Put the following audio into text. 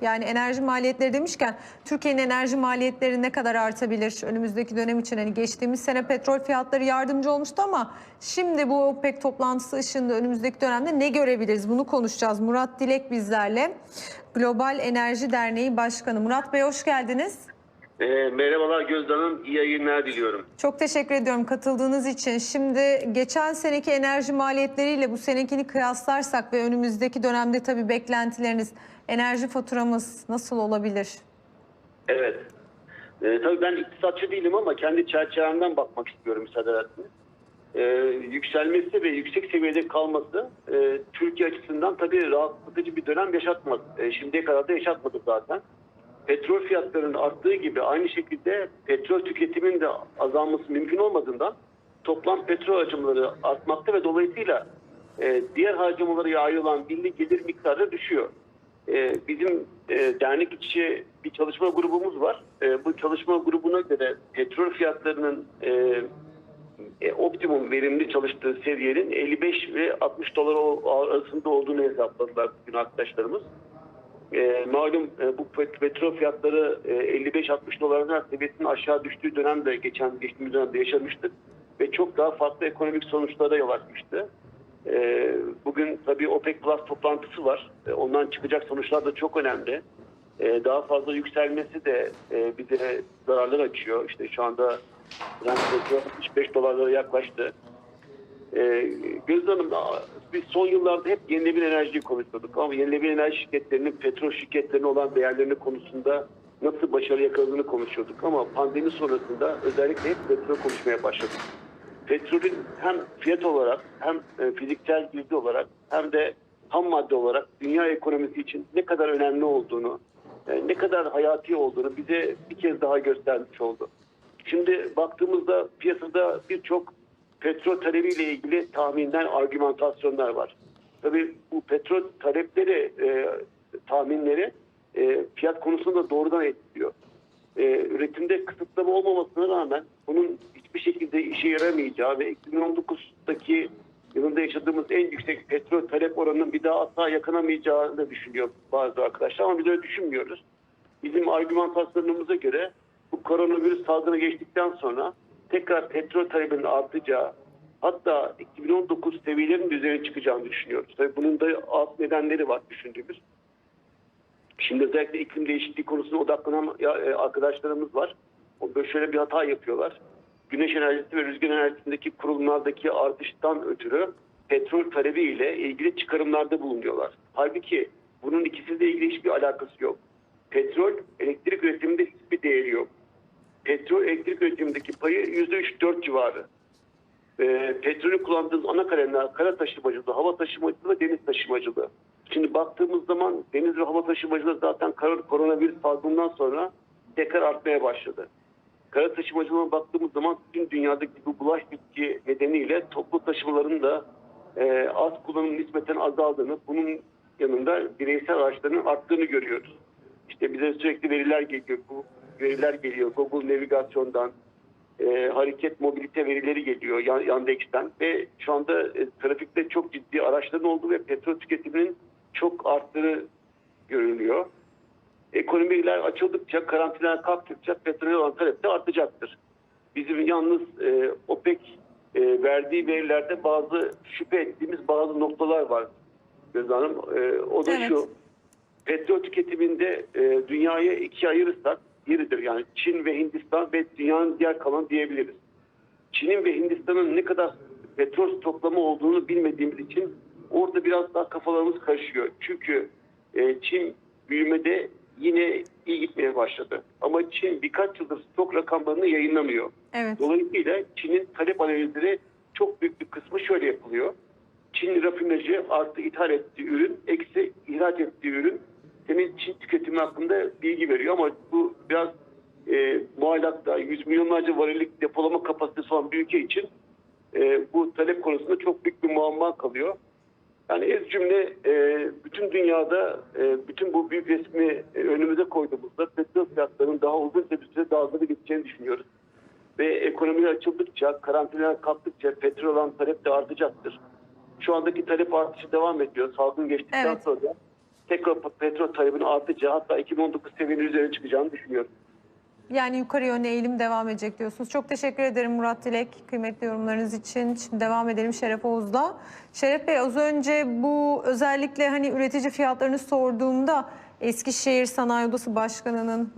Yani enerji maliyetleri demişken Türkiye'nin enerji maliyetleri ne kadar artabilir önümüzdeki dönem için? Hani geçtiğimiz sene petrol fiyatları yardımcı olmuştu ama şimdi bu OPEC toplantısı ışığında önümüzdeki dönemde ne görebiliriz? Bunu konuşacağız. Murat Dilek bizlerle. Global Enerji Derneği Başkanı. Murat Bey hoş geldiniz. E, merhabalar Gözde Hanım, iyi yayınlar diliyorum. Çok teşekkür ediyorum katıldığınız için. Şimdi geçen seneki enerji maliyetleriyle bu senekini kıyaslarsak ve önümüzdeki dönemde tabii beklentileriniz, enerji faturamız nasıl olabilir? Evet. E, tabii ben iktisatçı değilim ama kendi çerçevemden bakmak istiyorum müsaade ederseniz. E, yükselmesi ve yüksek seviyede kalması e, Türkiye açısından tabii rahatlatıcı bir dönem yaşatmaz. E, şimdiye kadar da yaşatmadı zaten. Petrol fiyatlarının arttığı gibi aynı şekilde petrol tüketiminin de azalması mümkün olmadığından toplam petrol harcamaları artmakta ve dolayısıyla e, diğer harcamalara ayrılan milli gelir miktarı düşüyor. E, bizim e, dernek içi bir çalışma grubumuz var. E, bu çalışma grubuna göre petrol fiyatlarının e, e, optimum verimli çalıştığı seviyenin 55 ve 60 dolar arasında olduğunu hesapladılar bugün arkadaşlarımız. E, malum e, bu pet- petrol fiyatları e, 55-60 dolarlar seviyesinin aşağı düştüğü dönemde geçen geçtiğimiz dönemde yaşamıştık ve çok daha farklı ekonomik sonuçlara yol açmıştı. E, bugün tabii OPEC Plus toplantısı var. E, ondan çıkacak sonuçlar da çok önemli. E, daha fazla yükselmesi de e, bize zararlar açıyor. İşte şu anda Brent petrol 65 dolarlara yaklaştı. Ee, Gözde Hanım biz son yıllarda hep yenilenebilir enerjiyi konuşuyorduk ama yenilenebilir enerji şirketlerinin petrol şirketlerine olan değerlerini konusunda nasıl başarı yakaladığını konuşuyorduk ama pandemi sonrasında özellikle hep petrol konuşmaya başladık. Petrolün hem fiyat olarak hem e, fiziksel girdi olarak hem de ham madde olarak dünya ekonomisi için ne kadar önemli olduğunu, e, ne kadar hayati olduğunu bize bir kez daha göstermiş oldu. Şimdi baktığımızda piyasada birçok petrol talebiyle ilgili tahminler, argümantasyonlar var. Tabii bu petrol talepleri, e, tahminleri e, fiyat konusunda doğrudan etkiliyor. E, üretimde kısıtlama olmamasına rağmen bunun hiçbir şekilde işe yaramayacağı ve 2019'daki yılında yaşadığımız en yüksek petrol talep oranının bir daha asla yakanamayacağını düşünüyor bazı arkadaşlar ama biz öyle düşünmüyoruz. Bizim argümantasyonumuza göre bu koronavirüs salgını geçtikten sonra tekrar petrol talebinin artacağı hatta 2019 seviyelerinin üzerine çıkacağını düşünüyoruz. Tabii bunun da alt nedenleri var düşündüğümüz. Şimdi özellikle iklim değişikliği konusuna odaklanan e, arkadaşlarımız var. Onda şöyle bir hata yapıyorlar. Güneş enerjisi ve rüzgar enerjisindeki kurulumlardaki artıştan ötürü petrol talebi ile ilgili çıkarımlarda bulunuyorlar. Halbuki bunun ikisiyle ilgili hiçbir alakası yok. Petrol elektrik üretiminde hiçbir değeri yok. Petrol elektrik üretimindeki payı %3-4 civarı. Ee, petrolü kullandığımız ana kalemler kara taşımacılığı, hava taşımacılığı ve deniz taşımacılığı. Şimdi baktığımız zaman deniz ve hava taşımacılığı zaten koronavirüs salgından sonra tekrar artmaya başladı. Kara taşımacılığına baktığımız zaman tüm dünyadaki bu bulaş bitki nedeniyle toplu taşımaların da e, az kullanım nispeten azaldığını, bunun yanında bireysel araçların arttığını görüyoruz. İşte bize sürekli veriler geliyor. Bu veriler geliyor Google navigasyondan, e, hareket mobilite verileri geliyor Yan- Yandex'ten ve şu anda e, trafikte çok ciddi araçların olduğu ve petrol tüketiminin çok arttığı görülüyor. Ekonomiler açıldıkça, karantinalar kalktıkça petrol olan talep de artacaktır. Bizim yalnız e, OPEC e, verdiği verilerde bazı şüphe ettiğimiz bazı noktalar var Gözde Hanım. E, o da Evet. şu, petrol tüketiminde e, dünyaya ikiye ayırırsak biridir. Yani Çin ve Hindistan ve dünyanın diğer kalanı diyebiliriz. Çin'in ve Hindistan'ın ne kadar petrol stoklama olduğunu bilmediğimiz için orada biraz daha kafalarımız karışıyor. Çünkü e, Çin büyümede yine iyi gitmeye başladı. Ama Çin birkaç yıldır stok rakamlarını yayınlamıyor. Evet. Dolayısıyla Çin'in talep analizleri çok büyük bir kısmı şöyle yapılıyor. Çin rafinacı artı ithal ettiği ürün, eksi ihraç ettiği ürün senin Çin tüketimi hakkında bilgi veriyor ama bu biraz e, muallakta 100 milyonlarca varillik depolama kapasitesi olan bir ülke için e, bu talep konusunda çok büyük bir muamma kalıyor. Yani ez cümle e, bütün dünyada e, bütün bu büyük resmi e, önümüze koyduğumuzda petrol fiyatlarının daha uzun bir süre daha hızlı gideceğini düşünüyoruz. Ve ekonomiler açıldıkça, karantinalar kalktıkça petrol olan talep de artacaktır. Şu andaki talep artışı devam ediyor. Salgın geçtikten Evet. sonra tekrar petrol talebinin artacağı hatta 2019 seviyenin üzerine çıkacağını düşünüyorum. Yani yukarı yönlü eğilim devam edecek diyorsunuz. Çok teşekkür ederim Murat Dilek kıymetli yorumlarınız için. Şimdi devam edelim Şeref Oğuz'la. Şeref Bey az önce bu özellikle hani üretici fiyatlarını sorduğumda Eskişehir Sanayi Odası Başkanı'nın